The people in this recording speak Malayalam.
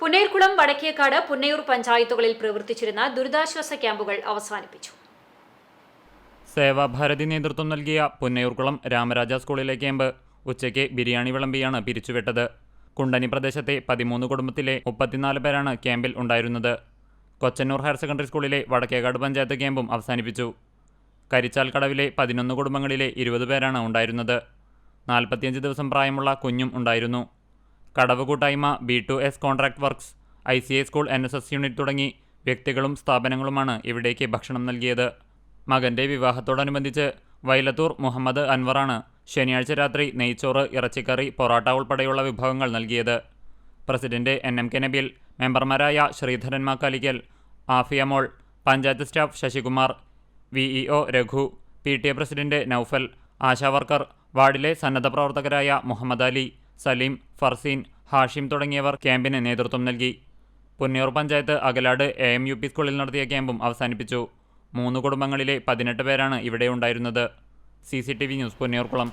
പുന്നയൂർകുളം വടക്കേക്കാട് പുന്നയൂർ പഞ്ചായത്തുകളിൽ പ്രവർത്തിച്ചിരുന്ന ദുരിതാശ്വാസ ക്യാമ്പുകൾ അവസാനിപ്പിച്ചു. സേവാഭാരതി നേതൃത്വം നൽകിയ പുന്നയൂർകുളം രാമരാജ സ്കൂളിലെ ക്യാമ്പ് ഉച്ചയ്ക്ക് ബിരിയാണി വിളമ്പിയാണ് പിരിച്ചുവിട്ടത്. കുണ്ടനി പ്രദേശത്തെ പതിമൂന്ന് കുടുംബത്തിലെ മുപ്പത്തിനാല് പേരാണ് ക്യാമ്പിൽ ഉണ്ടായിരുന്നത്. കൊച്ചന്നൂർ ഹയർ സെക്കൻഡറി സ്കൂളിലെ വടക്കേക്കാട് പഞ്ചായത്ത് ക്യാമ്പും അവസാനിപ്പിച്ചു. കരിച്ചാൽ കടവിലെ പതിനൊന്ന് കുടുംബങ്ങളിലെ ഇരുപത് പേരാണ് ഉണ്ടായിരുന്നത്. നാൽപ്പത്തിയഞ്ച് ദിവസം പ്രായമുള്ള കുഞ്ഞും ഉണ്ടായിരുന്നു. കടവ് കൂട്ടായ്മ B two S contract works I C I school N S S unit തുടങ്ങി വ്യക്തികളും സ്ഥാപനങ്ങളുമാണ് ഇവിടേക്ക് ഭക്ഷണം നൽകിയത്. മകന്റെ വിവാഹത്തോടനുബന്ധിച്ച് വൈലത്തൂർ മുഹമ്മദ് അൻവറാണ് ശനിയാഴ്ച രാത്രി നെയ്ച്ചോറ് ഇറച്ചിക്കറി പൊറോട്ട ഉൾപ്പെടെയുള്ള വിഭവങ്ങൾ നൽകിയത്. President N M K Nabeel മെമ്പർമാരായ Sreedharan Makkalikkal Afiya Mol panchayat staff Sasikumar V E O Raghu P T A president Noufal ASHA worker വാർഡിലെ സന്നദ്ധ പ്രവർത്തകരായ മുഹമ്മദ് അലി സലീം ഫർസീൻ ഹാഷിം തുടങ്ങിയവർ ക്യാമ്പിന് നേതൃത്വം നൽകി. Punnayur panchayat Akalad A M U P സ്കൂളിൽ നടത്തിയ ക്യാമ്പും അവസാനിപ്പിച്ചു. മൂന്ന് കുടുംബങ്ങളിലെ പതിനെട്ട് പേരാണ് ഇവിടെ ഉണ്ടായിരുന്നത്. C C T V news Punnayurkulam